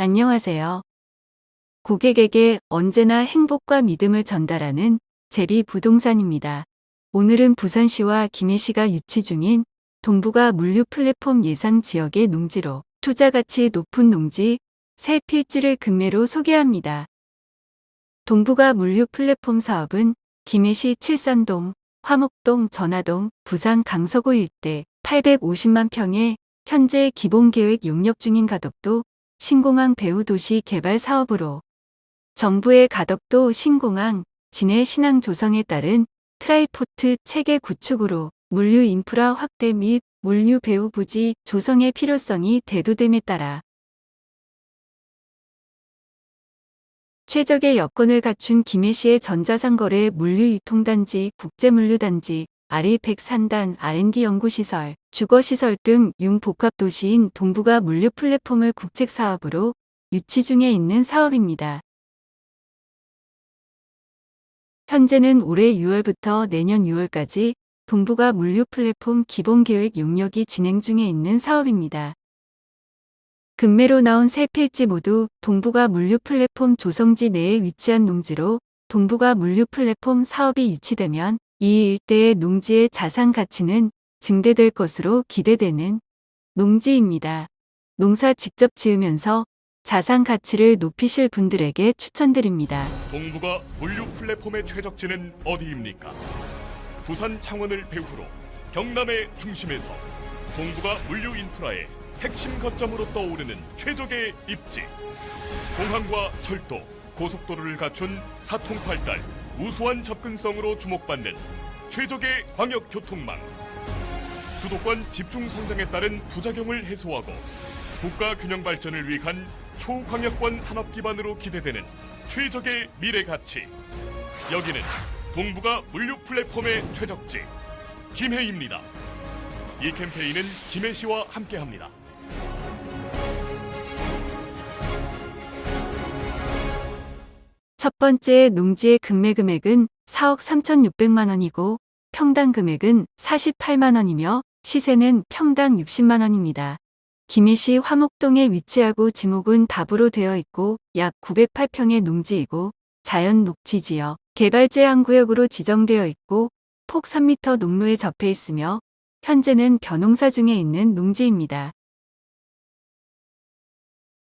안녕하세요. 고객에게 언제나 행복과 믿음을 전달하는 제비 부동산입니다. 오늘은 부산시와 김해시가 유치 중인 동부가 물류 플랫폼 예상 지역의 농지로 투자 가치 높은 농지 새 필지를 금매로 소개합니다. 동부가 물류 플랫폼 사업은 김해시 칠산동, 화목동, 전화동, 부산 강서구 일대 850만 평의 현재 기본 계획 용역 중인 가덕도 신공항 배후 도시 개발 사업으로 정부의 가덕도 신공항 진해 신항 조성에 따른 트라이포트 체계 구축으로 물류 인프라 확대 및 물류 배후 부지 조성의 필요성이 대두됨에 따라 최적의 여건을 갖춘 김해시의 전자상거래 물류유통단지, 국제물류단지, 아리백산단 R&D 연구시설, 주거시설 등 융복합 도시인 동부가 물류 플랫폼을 국책사업으로 유치 중에 있는 사업입니다. 현재는 올해 6월부터 내년 6월까지 동부가 물류 플랫폼 기본계획 용역이 진행 중에 있는 사업입니다. 금매로 나온 세 필지 모두 동부가 물류 플랫폼 조성지 내에 위치한 농지로 동부가 물류 플랫폼 사업이 유치되면 이 일대의 농지의 자산 가치는 증대될 것으로 기대되는 농지입니다. 농사 직접 지으면서 자산 가치를 높이실 분들에게 추천드립니다. 동부가 물류 플랫폼의 최적지는 어디입니까? 부산 창원을 배후로 경남의 중심에서 동부가 물류 인프라의 핵심 거점으로 떠오르는 최적의 입지. 공항과 철도, 고속도로를 갖춘 사통팔달, 우수한 접근성으로 주목받는 최적의 광역 교통망. 수도권 집중 성장에 따른 부작용을 해소하고 국가 균형 발전을 위한 초광역권 산업 기반으로 기대되는 최적의 미래 가치. 여기는 동부가 물류 플랫폼의 최적지 김해입니다. 이 캠페인은 김해 시와 함께합니다. 첫 번째 농지의 금매 금액은 4억 3,600만 원이고 평당 금액은 48만 원이며 시세는 평당 60만 원입니다. 김해시 화목동에 위치하고 지목은 답으로 되어 있고 약 908평의 농지이고 자연 녹지 지역, 개발 제한 구역으로 지정되어 있고 폭 3m 농로에 접해 있으며 현재는 벼농사 중에 있는 농지입니다.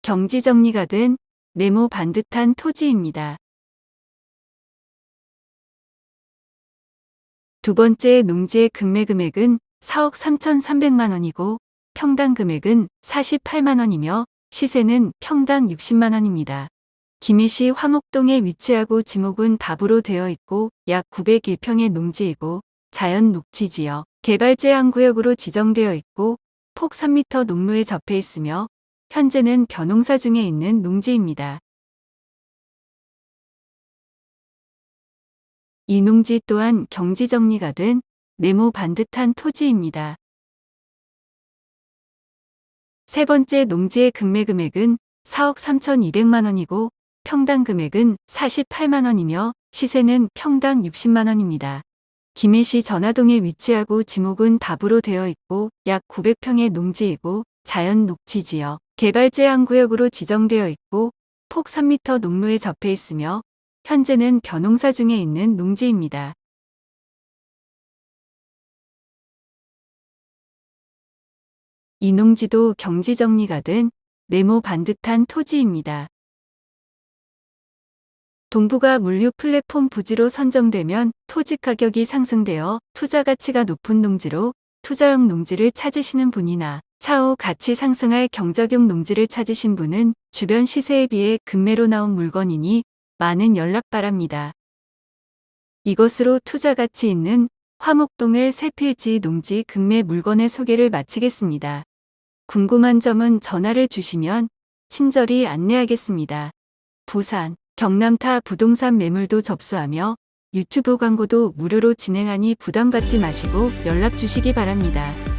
경지 정리가 된 네모 반듯한 토지입니다. 두 번째 농지의 금매 금액은 4억 3,300만 원이고 평당 금액은 48만 원이며 시세는 평당 60만 원입니다. 김해시 화목동에 위치하고 지목은 답으로 되어 있고 약 901평의 농지이고 자연 녹지 지역, 개발 제한 구역으로 지정되어 있고 폭 3m 농로에 접해 있으며 현재는 벼농사 중에 있는 농지입니다. 이 농지 또한 경지 정리가 된 네모 반듯한 토지입니다. 세 번째 농지의 금매 금액은 4억 3,200만 원이고 평당 금액은 48만 원이며 시세는 평당 60만 원입니다. 김해시 전화동에 위치하고 지목은 답으로 되어 있고 약 900평의 농지이고 자연 녹지 지역, 개발 제한 구역으로 지정되어 있고 폭 3m 농로에 접해 있으며 현재는 벼농사 중에 있는 농지입니다. 이 농지도 경지 정리가 된 네모 반듯한 토지입니다. 동부가 물류 플랫폼 부지로 선정되면 토지 가격이 상승되어 투자 가치가 높은 농지로 투자용 농지를 찾으시는 분이나 차후 가치 상승할 경작용 농지를 찾으신 분은 주변 시세에 비해 금매로 나온 물건이니 많은 연락 바랍니다. 이것으로 투자 가치 있는 화목동의 새 필지 농지 금매 물건의 소개를 마치겠습니다. 궁금한 점은 전화를 주시면 친절히 안내하겠습니다. 부산, 경남타 부동산 매물도 접수하며 유튜브 광고도 무료로 진행하니 부담 갖지 마시고 연락 주시기 바랍니다.